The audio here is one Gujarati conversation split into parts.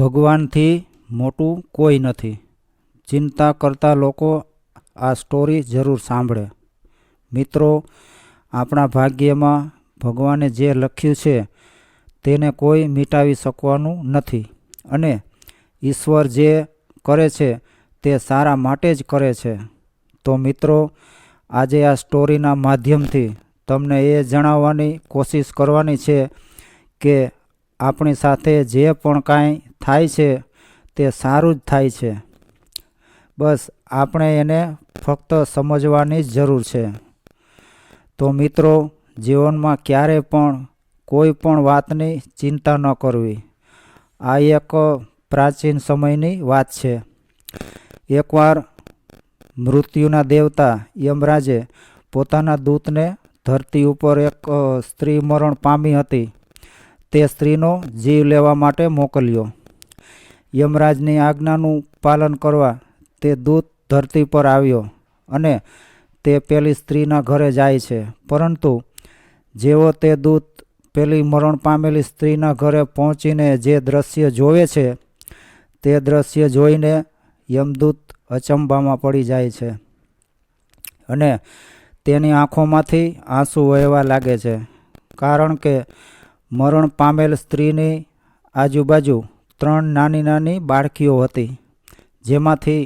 ભગવાનથી મોટું કોઈ નથી. ચિંતા કરતા લોકો આ સ્ટોરી જરૂર સાંભળે. મિત્રો, આપણા ભાગ્યમાં ભગવાને જે લખ્યું છે, તેને કોઈ મિટાવી શકવાનું નથી અને ઈશ્વર જે કરે છે, તે સારા માટે જ કરે છે. તો મિત્રો, આજે આ સ્ટોરીના માધ્યમથી તમને એ જણાવવાની કોશિશ કરવાની છે કે આપણી સાથે જે પણ કાંઈ થાય છે, તે સારું જ થાય છે. બસ, આપણે એને ફક્ત સમજવાની જ જરૂર છે. તો મિત્રો, જીવનમાં ક્યારે પણ કોઈ પણ વાતની ચિંતા ન કરવી. આ એક પ્રાચીન સમયની વાત છે. એકવાર મૃત્યુના દેવતા યમરાજે પોતાના દૂતને ધરતી ઉપર એક સ્ત્રી મરણ પામી હતી. તે સ્ત્રીનો જીવ લેવા માટે મોકલ્યો. યમરાજની આજ્ઞાનું પાલન કરવા તે દૂત ધરતી પર આવ્યો અને તે પેલી સ્ત્રીના ઘરે જાય છે. પરંતુ જેવો તે દૂત પેલી મરણ પામેલી સ્ત્રીના ઘરે પહોંચીને જે દ્રશ્ય જોવે છે, તે દ્રશ્ય જોઈને યમદૂત અચંબામાં પડી જાય છે અને તેની આંખોમાંથી આંસુ વહેવા લાગે છે. કારણ કે મરણ પામેલ સ્ત્રીની આજુબાજુ ત્રણ નાની નાની બાળકીઓ હતી, જેમાંથી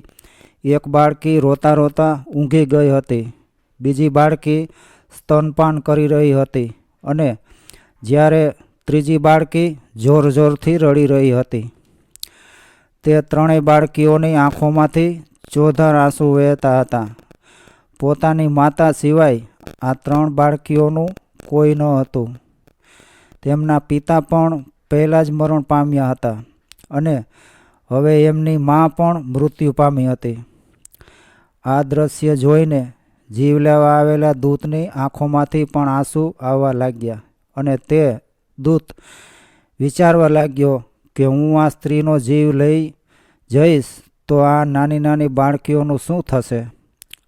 એક બાળકી રોતા રોતા ઊંઘી ગઈ હતી, બીજી બાળકી સ્તનપાન કરી રહી હતી અને જ્યારે ત્રીજી બાળકી જોર જોરથી રડી રહી હતી. તે ત્રણેય બાળકીઓની આંખોમાંથી ચોધાર આંસુ વહેતા હતા. પોતાની માતા સિવાય આ ત્રણ બાળકીઓનું કોઈ ન હતું. તેમના પિતા પણ પહેલાં જ મરણ પામ્યા હતા. અને હવે એમની મા પણ મૃત્યુ પામી હતી. આ દ્રશ્ય જોઈને જીવ લેવા આવેલા દૂતની આંખોમાંથી પણ આંસુ આવવા લાગ્યા અને તે દૂત વિચારવા લાગ્યો કે હું આ સ્ત્રીનો જીવ લઈ જઈશ તો આ નાની નાની બાળકીઓનું શું થશે?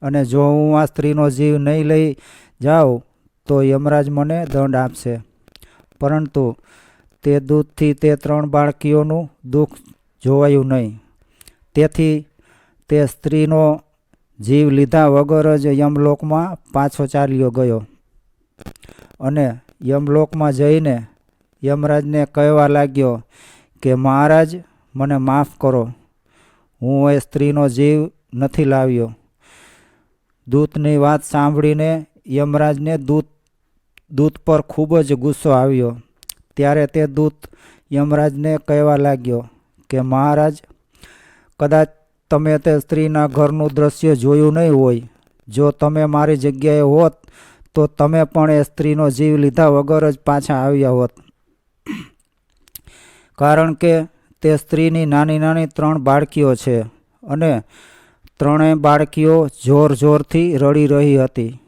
અને જો હું આ સ્ત્રીનો જીવ નહીં લઈ જાઉં તો યમરાજ મને દંડ આપશે. પરંતુ તે દૂધથી તે ત્રણ બાળકીઓનું દુઃખ જોવાયું નહીં. તેથી તે સ્ત્રીનો જીવ લીધા વગર જ યમલોકમાં પાછો ચાલ્યો ગયો. અને યમલોકમાં જઈને યમરાજને કહેવા લાગ્યો કે, મહારાજ, મને માફ કરો. હું એ સ્ત્રીનો જીવ નથી લાવ્યો. દૂતની વાત સાંભળીને યમરાજને દૂત દૂત પર ખૂબ જ ગુસ્સો આવ્યો. ત્યારે તે દૂત યમરાજને કહેવા લાગ્યો કે, મહારાજ, કદાચ તમે તે સ્ત્રીના ઘરનું દ્રશ્ય જોયું નહીં હોય. જો તમે મારી જગ્યાએ હોત, તો તમે પણ એ સ્ત્રીનો જીવ લીધા વગર જ પાછા આવ્યા હોત. કારણ કે તે સ્ત્રીની નાની નાની ત્રણ બાળકીઓ છે અને ત્રણેય બાળકીઓ જોર જોરથી રડી રહી હતી.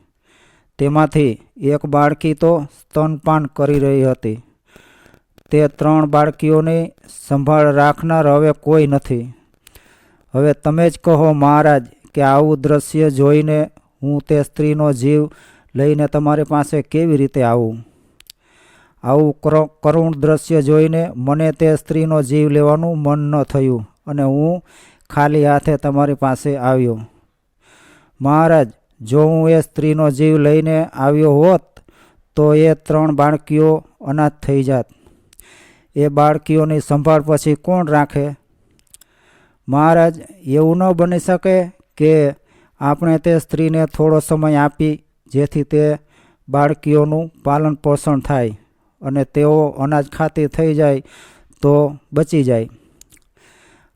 તેમાંથી એક બાળકી તો સ્તનપાન કરી રહી હતી. તે ત્રણ બાળકીઓની સંભાળ રાખનાર હવે કોઈ નથી. હવે તમે જ કહો મહારાજ કે આવું દ્રશ્ય જોઈને હું તે સ્ત્રીનો જીવ લઈને તમારી પાસે કેવી રીતે આવું? આવું કરુણ દ્રશ્ય જોઈને મને તે સ્ત્રીનો જીવ લેવાનું મન ન થયું અને હું ખાલી હાથે તમારી પાસે આવ્યો. મહારાજ, જો હું એ સ્ત્રીનો જીવ લઈને આવ્યો હોત, તો એ ત્રણ બાળકીઓ અનાથ થઈ જાત. એ બાળકીઓની સંભાળ પછી કોણ રાખે? મહારાજ, એવું ન બની શકે કે આપણે તે સ્ત્રીને થોડો સમય આપી, જેથી તે બાળકીઓનું પાલન પોષણ થાય અને તેઓ અનાજ ખાતી થઈ જાય તો બચી જાય.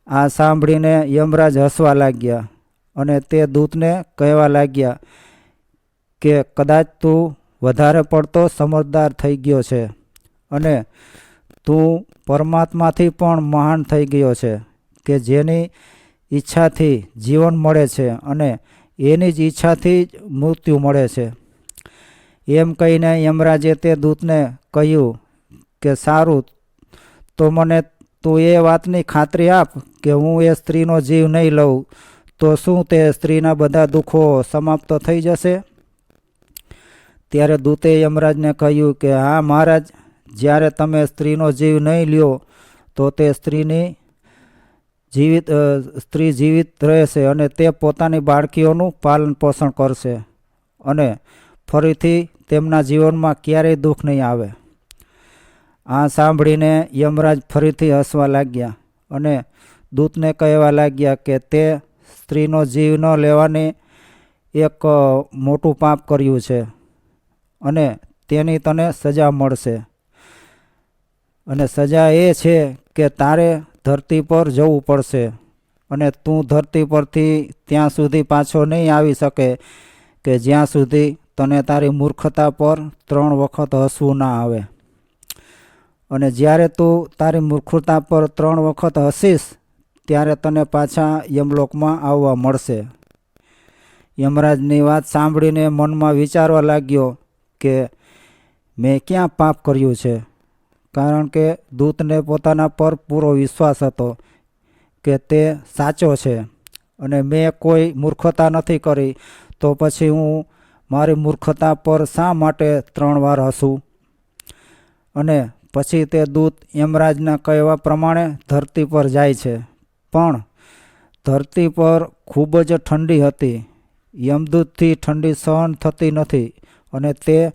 આ સાંભળીને યમરાજ હસવા લાગ્યા અને તે દૂતને કહેવા લાગ્યા કે, કદાચ તું વધારે પડતો સમજદાર થઈ ગયો છે અને તું પરમાત્માથી પણ મહાન થઈ ગયો છે, કે જેની ઈચ્છાથી જીવન મળે છે અને એની જ ઈચ્છાથી જ મૃત્યુ મળે છે. એમ કહીને યમરાજે તે દૂતને કહ્યું કે, સારું, તો મને તું એ વાતની ખાતરી આપ કે હું એ સ્ત્રીનો જીવ નહીં લઉં, તો શું તે સ્ત્રીના બધા દુઃખો સમાપ્ત થઈ જશે? ત્યારે દૂતે યમરાજને કહ્યું કે, હા મહારાજ જ્યારે તમે સ્ત્રીનો જીવ નહીં લ્યો, તો તે સ્ત્રીની જીવિત સ્ત્રી જીવિત રહેશે અને તે પોતાની બાળકીઓનું પાલન પોષણ કરશે અને ફરીથી તેમના જીવનમાં ક્યારેય દુઃખ નહીં આવે. આ સાંભળીને યમરાજ ફરીથી હસવા લાગ્યા અને દૂતને કહેવા લાગ્યા કે તે સ્ત્રીનો જીવ ન લેવાની એક મોટું પાપ કર્યું છે અને તેની તને સજા મળશે. અને સજા એ છે કે તારે ધરતી પર જવું પડશે. અને તું ધરતી પરથી ત્યાં સુધી પાછો નહીં આવી શકે કે જ્યાં સુધી તને તારી મૂર્ખતા પર ત્રણ વખત હસવું ના આવે. અને જ્યારે તું તારી મૂર્ખતા પર ત્રણ વખત હસીશ, ત્યારે તને પાછા યમલોકમાં આવવા મળશે. યમરાજની વાત સાંભળીને મનમાં વિચારવા લાગ્યો કે મેં ક્યાં પાપ કર્યું છે? કારણ કે દૂતને પોતાના પર પૂરો વિશ્વાસ હતો કે તે સાચો છે અને મેં કોઈ મૂર્ખતા નથી કરી, તો પછી હું મારી મૂર્ખતા પર શા માટે ત્રણ વાર હસું? અને પછી તે દૂત યમરાજના કહેવા પ્રમાણે ધરતી પર જાય છે. પણ ધરતી પર ખૂબ જ ઠંડી હતી. યમદૂતથી ઠંડી સહન થતી નથી અને તે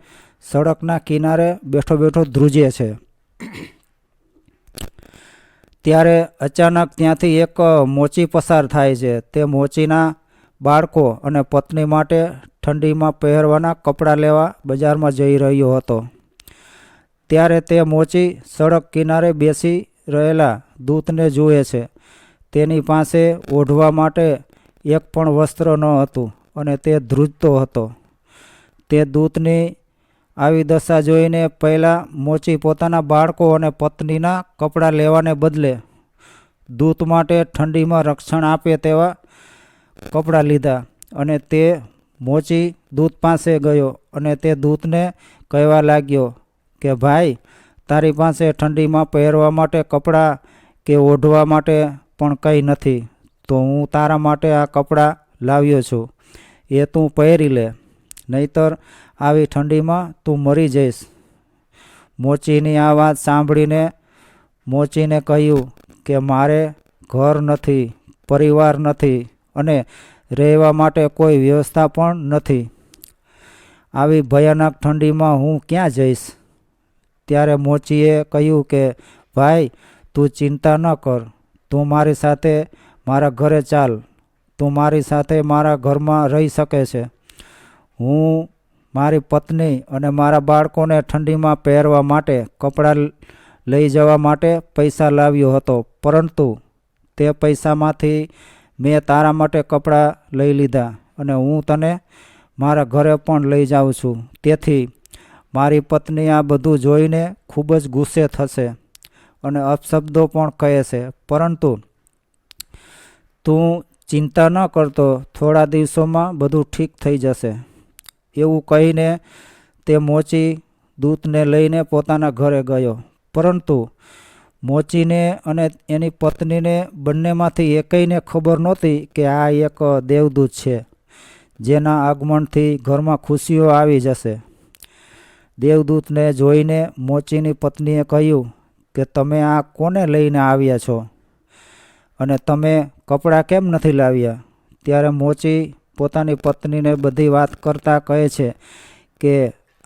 સડકના કિનારે બેઠો બેઠો ધ્રુજે છે. ત્યારે અચાનક ત્યાંથી એક મોચી પસાર થાય છે. તે મોચીના બાળકો અને પત્ની માટે ઠંડીમાં પહેરવાના કપડાં લેવા બજારમાં જઈ રહ્યો હતો. ત્યારે તે મોચી સડક કિનારે બેસી રહેલા દૂતને જુએ છે. તેની પાસે ઓઢવા માટે એક પણ વસ્ત્ર ન હતું અને તે ધ્રુજતો હતો. તે દૂતની આવી દશા જોઈને પહેલાં મોચી પોતાના બાળકો અને પત્નીના કપડાં લેવાને બદલે દૂત માટે ઠંડીમાં રક્ષણ આપે તેવા કપડાં લીધા અને તે મોચી દૂત પાસે ગયો અને તે દૂતને કહેવા લાગ્યો કે, ભાઈ, તારી પાસે ઠંડીમાં પહેરવા માટે કપડાં કે ઓઢવા માટે પણ કંઈ નથી, તો હું તારા માટે આ કપડાં લાવ્યો છું. એ તું પહેરી લે. નહીતર આવી ઠંડીમાં તું મરી જઈશ. મોચીની આ વાત સાંભળીને મોચીને કહ્યું કે મારે ઘર નથી, પરિવાર નથી અને રહેવા માટે કોઈ વ્યવસ્થા પણ નથી. આવી ભયાનક ઠંડીમાં હું ક્યાં જઈશ? ત્યારે મોચીએ કહ્યું કે, ભાઈ, તું ચિંતા ન કર. તું મારી સાથે મારા ઘરે ચાલ. તું મારી સાથે મારા ઘરમાં રહી શકે છે. હું મારી પત્ની અને મારા બાળકોને ઠંડીમાં પહેરવા માટે કપડાં લઈ જવા માટે પૈસા લાવ્યો હતો. પરંતુ તે પૈસામાંથી મેં તારા માટે કપડાં લઈ લીધા અને હું તને મારા ઘરે પણ લઈ જાઉં છું. તેથી મારી પત્ની આ બધું જોઈને ખૂબ જ ગુસ્સે થશે અને અપશબ્દો પણ કહે છે. પરંતુ તું ચિંતા ન કરતો, થોડા દિવસોમાં બધું ઠીક થઈ જશે. એવું કહીને તે મોચી દૂતને લઈને પોતાના ઘરે ગયો. પરંતુ મોચીને અને એની પત્નીને બંનેમાંથી એકઈને ખબર નહોતી કે આ એક દેવદૂત છે, જેના આગમનથી ઘરમાં ખુશીઓ આવી જશે. દેવદૂતને જોઈને મોચીની પત્નીએ કહ્યું કે તમે આ કોને લઈને આવ્યા છો? અને તમે કપડાં કેમ નથી લાવ્યા? ત્યારે મોચી પોતાની પત્નીને બધી વાત કરતાં કહે છે કે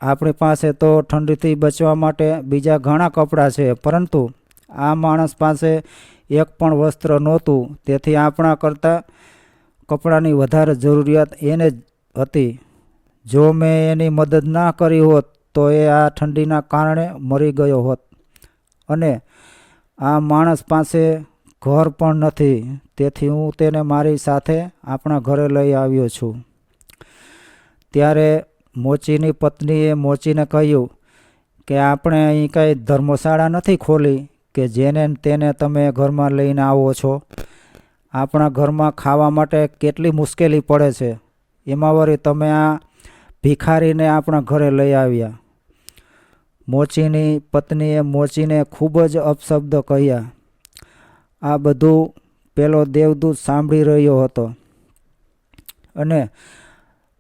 આપણી પાસે તો ઠંડીથી બચવા માટે બીજા ઘણા કપડાં છે, પરંતુ આ માણસ પાસે એક પણ વસ્ત્ર નહોતું. તેથી આપણા કરતાં કપડાંની વધારે જરૂરિયાત એને જ હતી. જો મેં એની મદદ ના કરી હોત, તો એ આ ઠંડીના કારણે મરી ગયો હોત. અને આ માણસ પાસે ઘર પણ નથી. તેથી હું તેને મારી સાથે આપણા ઘરે લઈ આવ્યો છું. ત્યારે મોચીની પત્નીએ મોચીને કહ્યું કે, આપણે અહીં કંઈ ધર્મશાળા નથી ખોલી કે જેને તેને તમે ઘરમાં લઈને આવો છો? આપણા ઘરમાં ખાવા માટે કેટલી મુશ્કેલી પડે છે. એમાં વળી તમે આ ભિખારીને આપણા ઘરે લઈ આવ્યા. મોચીની પત્નીએ મોચીને ખૂબ જ અપશબ્દ કહ્યા. આ બધું પેલો દેવદૂત સાંભળી રહ્યો હતો. અને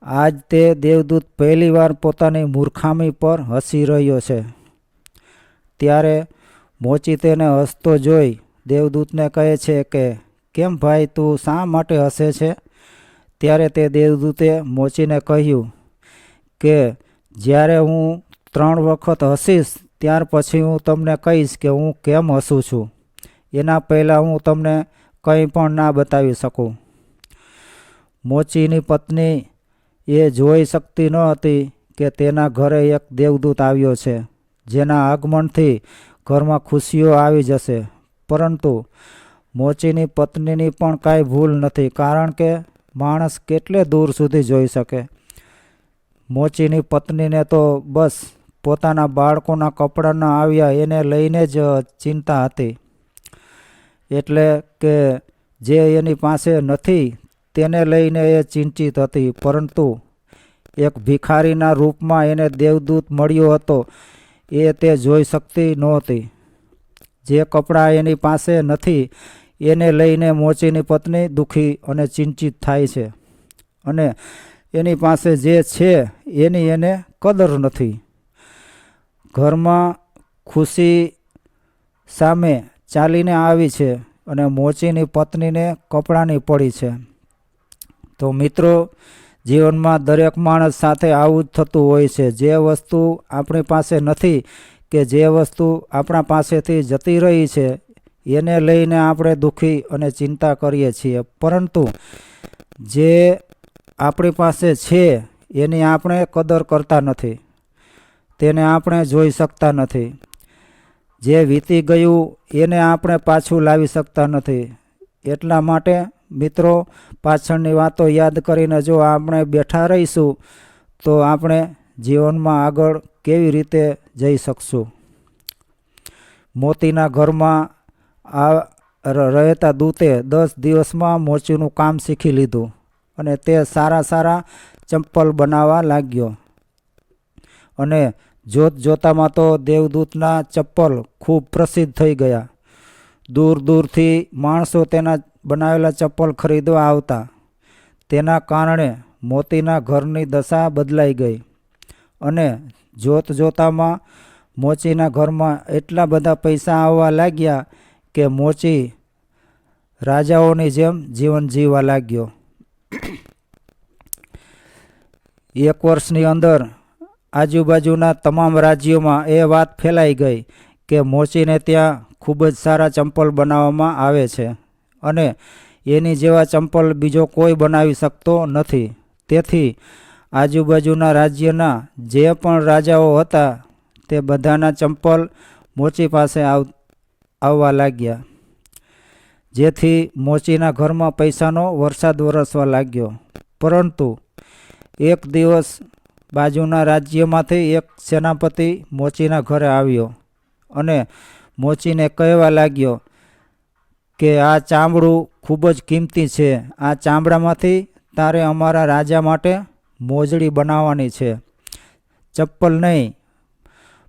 આજ તે દેવદૂત પહેલીવાર પોતાની મૂર્ખામી પર હસી રહ્યો છે. ત્યારે મોચી તેને હસતો જોઈ દેવદૂતને કહે છે કે, કેમ ભાઈ તું શા માટે હસે છે? ત્યારે તે દેવદૂતે મોચીને કહ્યું કે, જ્યારે હું ત્રણ વખત હસીશ, ત્યાર પછી હું તમને કહીશ કે હું કેમ હસું છું. એના પહેલાં હું તમને કંઈ પણ ના બતાવી શકું. મોચીની પત્ની એ જોઈ શકતી ન હતી કે તેના ઘરે એક દેવદૂત આવ્યો છે, જેના આગમનથી ઘરમાં ખુશીઓ આવી જશે. પરંતુ મોચીની પત્નીની પણ કાંઈ ભૂલ નથી, કારણ કે માણસ કેટલે દૂર સુધી જોઈ શકે. મોચીની પત્નીને તો બસ પોતાના બાળકોના કપડાં ન આવ્યા, એને લઈને જ ચિંતા હતી. એટલે કે જે એની પાસે નથી, તેને લઈને એ ચિંતિત હતી. પરંતુ એક ભિખારીના રૂપમાં એને દેવદૂત મળ્યો હતો. એ તે જોઈ શકતી નહોતી. જે કપડાં એની પાસે નથી, એને લઈને મોચીની પત્ની દુઃખી અને ચિંતિત થાય છે. અને એની પાસે જે છે, એની એને કદર નથી. ઘરમાં ખુશી સામે ચાલીને આવી છે અને મોચીની પત્નીને કપડાની પડી છે. તો મિત્રો, જીવનમાં દરેક માણસ સાથે આવું જ થતું હોય છે. જે વસ્તુ આપણી પાસે નથી કે જે વસ્તુ આપણા પાસેથી જતી રહી છે, એને લઈને આપણે દુઃખી અને ચિંતા કરીએ છીએ. પરંતુ જે આપણી પાસે છે, એની આપણે કદર કરતા નથી. તેને આપણે જોઈ શકતા નથી. જે વીતી ગયું એને આપણે પાછું લાવી શકતા નથી. એટલા માટે, મિત્રો, પાછળની વાતો યાદ કરીને જો આપણે બેઠા રહીશું, તો આપણે જીવનમાં આગળ કેવી રીતે જઈ શકશું? મોતીના ઘરમાં આ રહેતા દૂતે દસ દિવસમાં મોચીનું કામ શીખી લીધું અને તે સારા સારા ચંપલ બનાવવા લાગ્યો. અને જોત જોતામાં તો દેવદૂતના ચપ્પલ ખૂબ પ્રસિદ્ધ થઈ ગયા. દૂર દૂરથી માણસો તેના બનાવેલા ચપ્પલ ખરીદવા આવતા. તેના કારણે મોતીના ઘરની દશા બદલાઈ ગઈ અને જોત જોતામાં મોચીના ઘરમાં એટલા બધા પૈસા આવવા લાગ્યા કે મોચી રાજાઓની જેમ જીવન જીવવા લાગ્યો. એક વર્ષની અંદર આજુબાજુના તમામ રાજ્યોમાં એ વાત ફેલાઈ ગઈ કે મોચીને ત્યાં ખૂબ જ સારા ચંપલ બનાવવામાં આવે છે અને એની જેવા ચંપલ બીજો કોઈ બનાવી શકતો નથી. તેથી આજુબાજુના રાજ્યના જે પણ રાજાઓ હતા તે બધાના ચંપલ મોચી પાસે આવ, આવવા લાગ્યા. જેથી મોચીના ઘરમાં પૈસાનો વરસાદ વરસવા લાગ્યો. પરંતુ એક દિવસ બાજુના રાજ્યમાંથી એક સેનાપતિ મોચીના ઘરે આવ્યો અને મોચીને કહેવા લાગ્યો કે આ ચામડું ખૂબ જ કિંમતી છે. આ ચામડામાંથી તારે અમારા રાજા માટે મોજડી બનાવવાની છે. ચપ્પલ નહીં,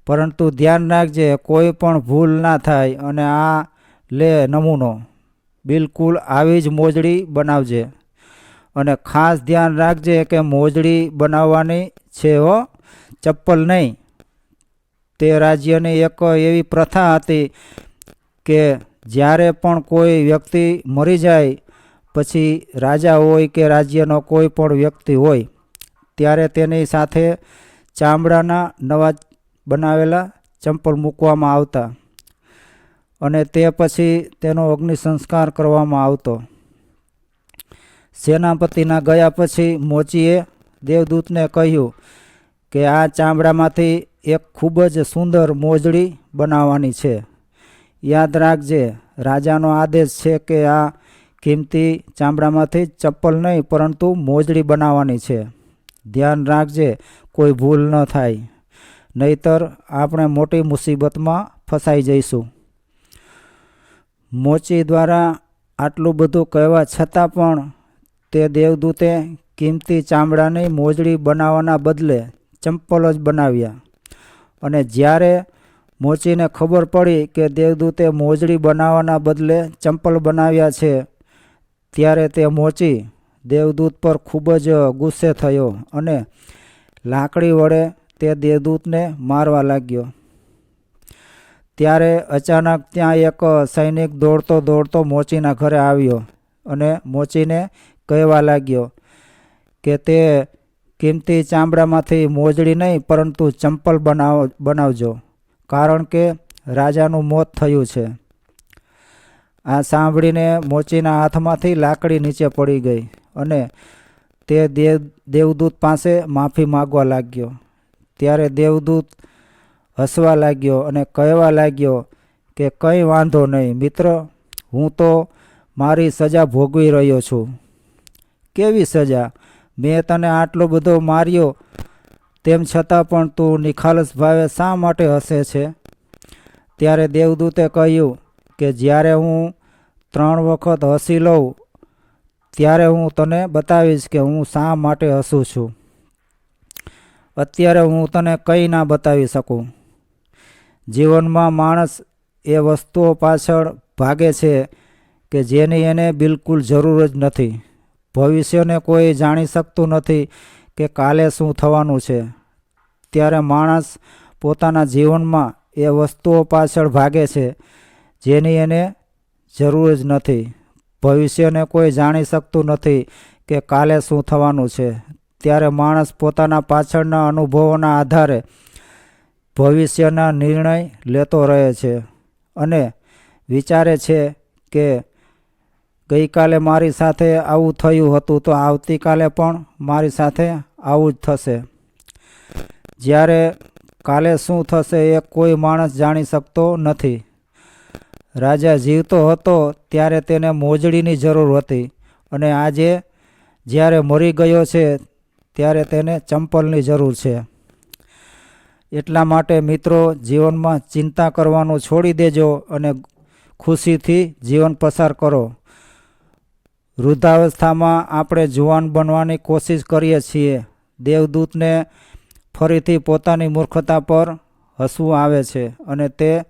પરંતુ ધ્યાન રાખજે, કોઈ પણ ભૂલ ના થાય અને આ લે નમૂનો. બિલકુલ આવી જ મોજડી બનાવજે. અને ખાસ ધ્યાન રાખજે કે મોજડી બનાવવાની છે હો, ચપ્પલ નહીં. તે રાજ્યની એક એવી પ્રથા હતી કે જ્યારે પણ કોઈ વ્યક્તિ મરી જાય, પછી રાજા હોય કે રાજ્યનો કોઈ પણ વ્યક્તિ હોય, ત્યારે તેની સાથે ચામડાના નવા બનાવેલા ચંપલ મૂકવામાં આવતા અને તે પછી તેનો અગ્નિ સંસ્કાર કરવામાં આવતો. સેનાપતિના ગયા પછી મોચીએ દેવદૂતને કહ્યું કે આ ચામડામાંથી એક ખૂબ જ સુંદર મોજડી બનાવવાની છે. યાદ રાખજે, રાજાનો આદેશ છે કે આ કિંમતી ચામડામાંથી ચપ્પલ નહીં, પરંતુ મોજડી બનાવવાની છે. ધ્યાન રાખજે, કોઈ ભૂલ ન થાય. નહીતર આપણે મોટી મુસીબતમાં ફસાઈ જઈશું. મોચી દ્વારા આટલું બધું કહેવા છતાં પણ તે દેવદૂતે કિંમતી ચામડાની મોજડી બનાવવાના બદલે ચંપલ જ બનાવ્યા. અને જ્યારે મોચીને ખબર પડી કે દેવદૂતે મોજડી બનાવવાના બદલે ચંપલ બનાવ્યા છે, ત્યારે તે મોચી દેવદૂત પર ખૂબ જ ગુસ્સે થયો અને લાકડી વડે તે દેવદૂતને મારવા લાગ્યો. ત્યારે અચાનક ત્યાં એક સૈનિક દોડતો દોડતો મોચીના ઘરે આવ્યો અને મોચીને કહેવા લાગ્યો કે તે કિંમતી ચામડામાંથી મોજડી નહીં, પરંતુ ચંપલ બનાવ, બનાવજો, કારણ કે રાજાનું મોત થયું છે. આ સાંભળીને મોચીના હાથમાંથી લાકડી નીચે પડી ગઈ અને તે દેવ દેવદૂત પાસે માફી માગવા લાગ્યો. ત્યારે દેવદૂત હસવા લાગ્યો અને કહેવા લાગ્યો કે કંઈ વાંધો નહીં, મિત્ર, હું તો મારી સજા ભોગવી રહ્યો છું. કેવી સજા? મેં તને આટલો બધો માર્યો, તેમ છતાં પણ તું નિખાલસ ભાવે શા માટે હસે છે? ત્યારે દેવદૂતે કહ્યું કે જ્યારે હું ત્રણ વખત હસી લઉં, ત્યારે હું તને બતાવીશ કે હું શા માટે હસું છું. અત્યારે હું તને કંઈ ના બતાવી શકું. જીવનમાં માણસ એ વસ્તુઓ પાછળ ભાગે છે કે જેની એને બિલકુલ જરૂર જ નથી. ભવિષ્યને કોઈ જાણી શકતું નથી કે કાલે શું થવાનું છે. ત્યારે માણસ પોતાના જીવનમાં એ વસ્તુઓ પાછળ ભાગે છે, જેની એને જરૂર જ નથી. ભવિષ્યને કોઈ જાણી શકતું નથી કે કાલે શું થવાનું છે. ત્યારે માણસ પોતાના પાછળના અનુભવોના આધારે ભવિષ્યના નિર્ણય લેતો રહે છે અને વિચારે છે કે ગઈકાલે મારી સાથે આવું થયું હતું તો આવતીકાલે પણ મારી સાથે આવું જ થશે. જ્યારે કાલે શું થશે એ કોઈ માણસ જાણી શકતો નથી. રાજા જીવતો હતો ત્યારે તેને મોજડીની જરૂર હતી અને આજે જ્યારે મરી ગયો છે ત્યારે તેને ચંપલની જરૂર છે. એટલા માટે મિત્રો જીવનમાં ચિંતા કરવાનું છોડી દેજો અને ખુશીથી જીવન પસાર કરો. વૃદ્ધાવસ્થામાં આપણે જુવાન બનવાની કોશિશ કરીએ છીએ. દેવદૂતને ફરીથી પોતાની મૂર્ખતા પર હસવું આવે છે અને તે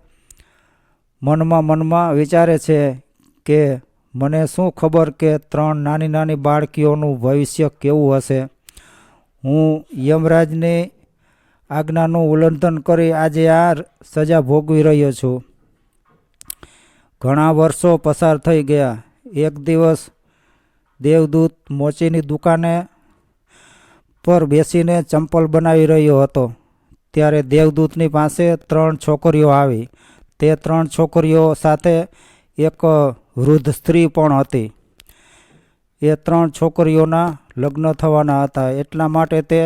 મનમાં મનમાં વિચારે છે કે મને શું ખબર કે ત્રણ નાની નાની બાળકીઓનું ભવિષ્ય કેવું હશે. હું યમરાજની આજ્ઞાનું ઉલ્લંઘન કરી આજે આ સજા ભોગવી રહ્યો છું. ઘણા વર્ષો પસાર થઈ ગયા. એક દિવસ દેવદૂત મોચીની દુકાને પર બેસીને ચંપલ બનાવી રહ્યો હતો. ત્યારે દેવદૂતની પાસે ત્રણ છોકરીઓ આવી. તે ત્રણ છોકરીઓ સાથે એક વૃદ્ધ સ્ત્રી પણ હતી. એ ત્રણ છોકરીઓના લગ્ન થવાના હતા. એટલા માટે તે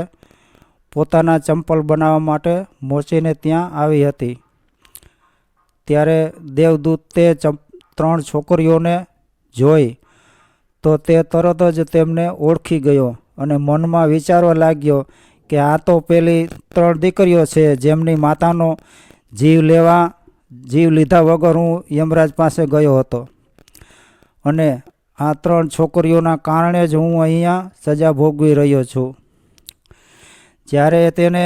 પોતાના ચંપલ બનાવવા માટે મોચીને ત્યાં આવી હતી. ત્યારે દેવદૂત તે ચંપ, ત્રણ છોકરીઓને જોઈ તો તે તરત જ તેમને ઓળખી ગયો અને મનમાં વિચારવા લાગ્યો કે આ તો પેલી ત્રણ દીકરીઓ છે, જેમની માતાનો જીવ લેવા, જીવ લીધા વગર હું યમરાજ પાસે ગયો હતો. અને આ ત્રણ છોકરીઓના કારણે જ હું અહીંયા સજા ભોગવી રહ્યો છું. જ્યારે તેને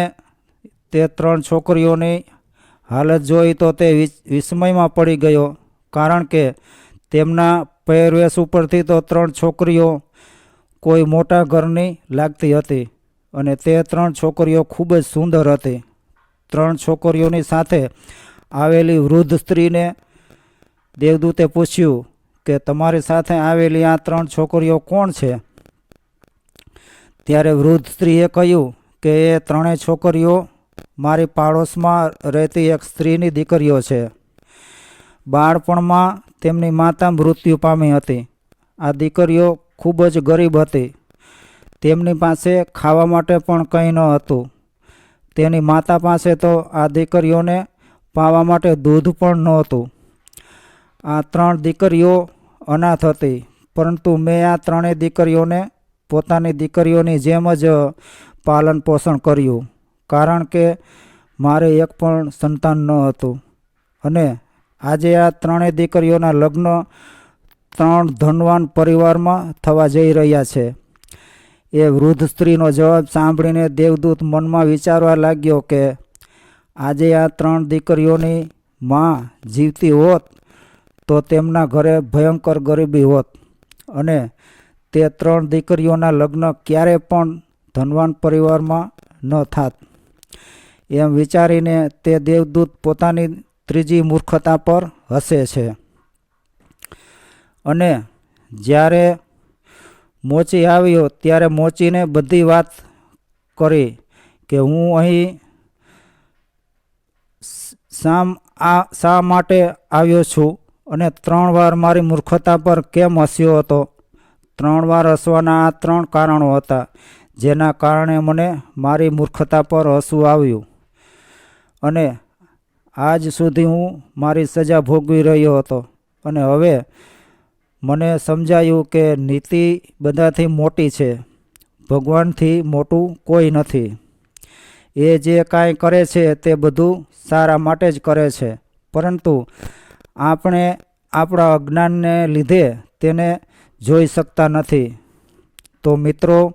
તે ત્રણ છોકરીઓની હાલત જોઈ તો તે વિસ્મયમાં પડી ગયો, કારણ કે તેમના પહેરવેશ ઉપરથી તો ત્રણ છોકરીઓ કોઈ મોટા ઘરની લાગતી હતી અને તે ત્રણ છોકરીઓ ખૂબ જ સુંદર હતી. ત્રણ છોકરીઓની સાથે આવેલી વૃદ્ધ સ્ત્રીને દેવદૂતે પૂછ્યું કે, તમારી સાથે આવેલી આ ત્રણ છોકરીઓ કોણ છે? ત્યારે વૃદ્ધ સ્ત્રીએ કહ્યું કે, એ ત્રણેય છોકરીઓ મારી પાડોશમાં રહેતી એક સ્ત્રીની દીકરીઓ છે. બાળપણમાં તેમની માતા મૃત્યુ પામી હતી. આ દીકરીઓ ખૂબ જ ગરીબ હતી. તેમની પાસે ખાવા માટે પણ કંઈ ન હતું. તેની માતા પાસે તો આ દીકરીઓને પાવા માટે દૂધ પણ નહોતું. આ ત્રણ દીકરીઓ અનાથ હતી, પરંતુ મેં આ ત્રણેય દીકરીઓને પોતાની દીકરીઓની જેમ જ પાલન પોષણ કર્યું, કારણ કે મારે એક પણ સંતાન ન હતું. અને આજે આ ત્રણેય દીકરીઓના લગ્ન ત્રણ ધનવાન પરિવારમાં થવા જઈ રહ્યા છે. એ વૃદ્ધ સ્ત્રીનો જવાબ સાંભળીને દેવદૂત મનમાં વિચારવા લાગ્યો કે આજે આ ત્રણ દીકરીઓની માં જીવતી હોત તો તેમના ઘરે ભયંકર ગરીબી હોત અને તે ત્રણ દીકરીઓના લગ્ન ક્યારે પણ ધનવાન પરિવારમાં ન થાત. એમ વિચારીને તે દેવદૂત પોતાની ત્રીજી મૂર્ખતા પર હસે છે. અને જ્યારે મોચી આવ્યો ત્યારે મોચીને બધી વાત કરી કે હું અહીં શામ આ, શા માટે આવ્યો છું અને ત્રણ વાર મારી મૂર્ખતા પર કેમ હસ્યો હતો? ત્રણ વાર હસવાના આ ત્રણ કારણો હતા, જેના કારણે મને મારી મૂર્ખતા પર હસવું આવ્યું. અને આજ સુધી હું મારી સજા ભોગવી રહ્યો હતો અને હવે મને સમજાયું કે નીતિ બધાથી મોટી છે. ભગવાનથી મોટું કોઈ નથી. એ જે કાંઈ કરે છે તે બધું સારા માટે જ કરે છે. પરંતુ આપણે આપણા અજ્ઞાનને લીધે તેને જોઈ શકતા નથી. તો મિત્રો